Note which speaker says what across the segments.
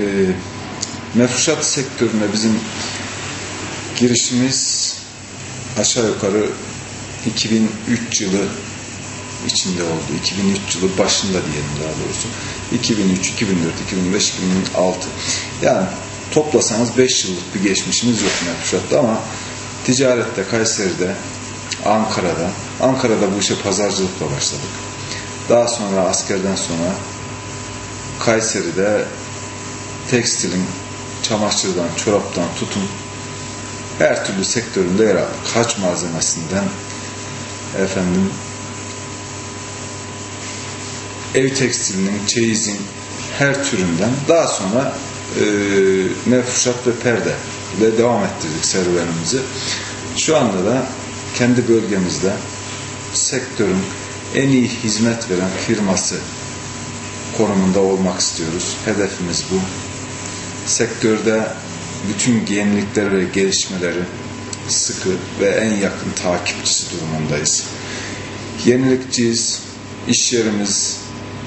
Speaker 1: e, mefruşat sektörüne bizim girişimiz aşağı yukarı 2003 yılı içinde oldu. 2003 yılı başında diyelim daha doğrusu. 2003, 2004, 2005, 2006. Yani toplasanız 5 yıllık bir geçmişimiz yok mefruşatta ama ticarette, Kayseri'de, Ankara'da, Ankara'da bu işe pazarcılıkla başladık. Daha sonra askerden sonra Kayseri'de tekstilin, çamaşırdan, çoraptan tutun her türlü sektöründe yer aldık. Haç malzemesinden efendim ev tekstilinin, çeyizin her türünden daha sonra e, mefruşat ve perde ile devam ettirdik serüvenimizi. Şu anda da kendi bölgemizde sektörün en iyi hizmet veren firması konumunda olmak istiyoruz. Hedefimiz bu. Sektörde bütün yenilikleri ve gelişmeleri sıkı ve en yakın takipçisi durumundayız. Yenilikçiyiz, iş yerimiz,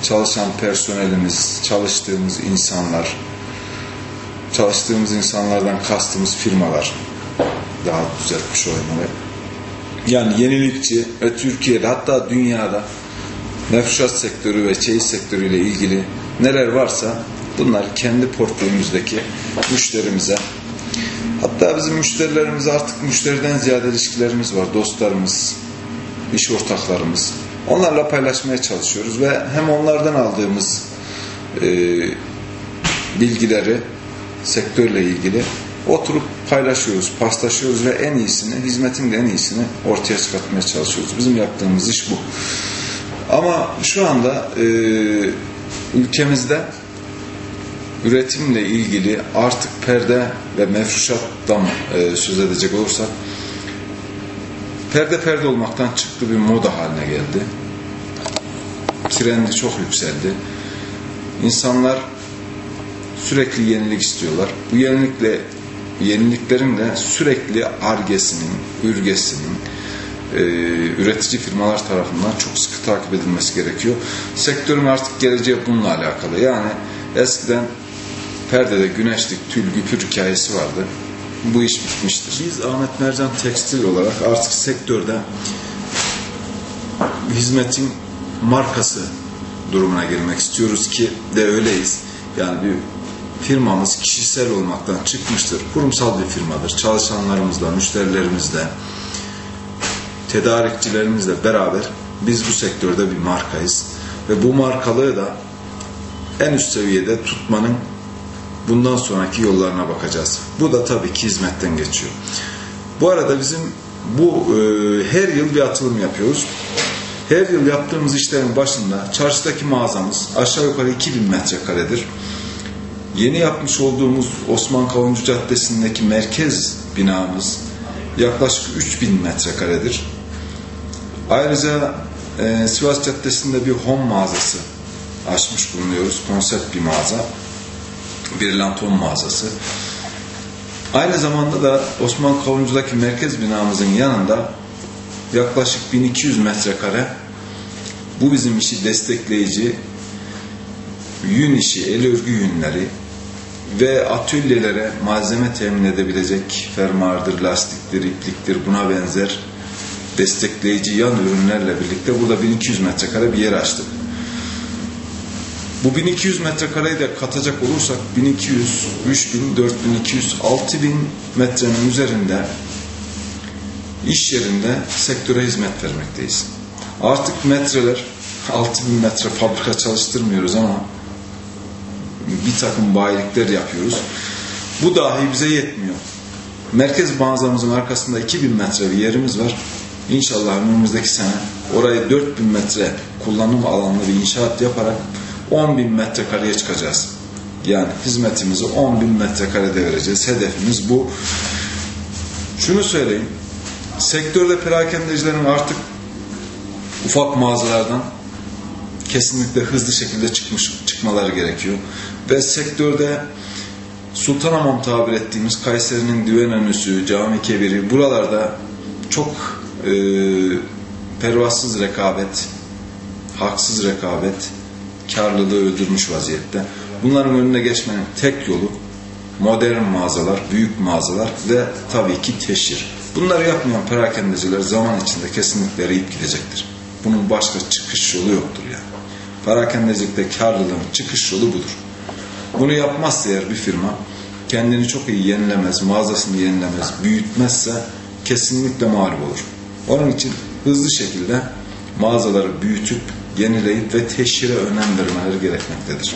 Speaker 1: çalışan personelimiz, çalıştığımız insanlar, çalıştığımız insanlardan kastımız firmalar daha düzeltmiş olmalı. Yani yenilikçi ve Türkiye'de hatta dünyada mefşat sektörü ve çeyiz sektörüyle ilgili neler varsa bunlar kendi portföyümüzdeki müşterimize hatta bizim müşterilerimiz artık müşteriden ziyade ilişkilerimiz var. Dostlarımız, iş ortaklarımız. Onlarla paylaşmaya çalışıyoruz ve hem onlardan aldığımız e, bilgileri sektörle ilgili oturup paylaşıyoruz, paslaşıyoruz ve en iyisini, hizmetin de en iyisini ortaya çıkartmaya çalışıyoruz. Bizim yaptığımız iş bu. Ama şu anda e, ülkemizde üretimle ilgili artık perde ve mefruşattan e, söz edecek olursak perde perde olmaktan çıktı bir moda haline geldi. Trendi çok yükseldi. İnsanlar sürekli yenilik istiyorlar. Bu yenilikle yeniliklerin de sürekli argesinin, ürgesinin, e, üretici firmalar tarafından çok sıkı takip edilmesi gerekiyor. Sektörün artık geleceği bununla alakalı. Yani eskiden perdede güneşlik, tül, güpür hikayesi vardı. Bu iş bitmiştir. Biz Ahmet Mercan Tekstil olarak artık sektörde hizmetin markası durumuna gelmek istiyoruz ki de öyleyiz. Yani bir firmamız kişisel olmaktan çıkmıştır. Kurumsal bir firmadır. Çalışanlarımızla, müşterilerimizle, tedarikçilerimizle beraber biz bu sektörde bir markayız. Ve bu markalığı da en üst seviyede tutmanın bundan sonraki yollarına bakacağız. Bu da tabii ki hizmetten geçiyor. Bu arada bizim bu e, her yıl bir atılım yapıyoruz. Her yıl yaptığımız işlerin başında çarşıdaki mağazamız aşağı yukarı 2000 metrekaredir. Yeni yapmış olduğumuz Osman Kavuncu Caddesi'ndeki merkez binamız yaklaşık 3000 metrekaredir. Ayrıca e, Sivas Caddesi'nde bir home mağazası açmış bulunuyoruz. Konsept bir mağaza. Bir lanton mağazası. Aynı zamanda da Osman Kavuncu'daki merkez binamızın yanında yaklaşık 1200 metrekare bu bizim işi destekleyici yün işi, el örgü yünleri ve atölyelere malzeme temin edebilecek fermuardır, lastiktir, ipliktir buna benzer destekleyici yan ürünlerle birlikte burada 1200 metrekare bir yer açtık. Bu 1200 metrekareyi de katacak olursak 1200, 3000, 4200, 6000 metrenin üzerinde iş yerinde sektöre hizmet vermekteyiz. Artık metreler 6000 metre fabrika çalıştırmıyoruz ama bir takım bayilikler yapıyoruz. Bu dahi bize yetmiyor. Merkez mağazamızın arkasında 2000 metre bir yerimiz var. İnşallah önümüzdeki sene orayı 4000 metre kullanım alanlı bir inşaat yaparak 10.000 metrekareye çıkacağız. Yani hizmetimizi 10.000 metrekarede vereceğiz. Hedefimiz bu. Şunu söyleyeyim. Sektörde perakendecilerin artık ufak mağazalardan kesinlikle hızlı şekilde çıkmış çıkmaları gerekiyor. Ve sektörde Sultanhamam tabir ettiğimiz Kayseri'nin Düvenönüsü, Cami Kebiri buralarda çok e, pervasız rekabet, haksız rekabet, karlılığı öldürmüş vaziyette. Bunların önüne geçmenin tek yolu modern mağazalar, büyük mağazalar ve tabii ki teşhir. Bunları yapmayan perakendeciler zaman içinde kesinlikle eriyip gidecektir. Bunun başka çıkış yolu yoktur yani. Perakendecilikte karlılığın çıkış yolu budur. Bunu yapmazsa eğer bir firma kendini çok iyi yenilemez, mağazasını yenilemez, büyütmezse kesinlikle mağlup olur. Onun için hızlı şekilde mağazaları büyütüp, yenileyip ve teşhire önem vermeleri gerekmektedir.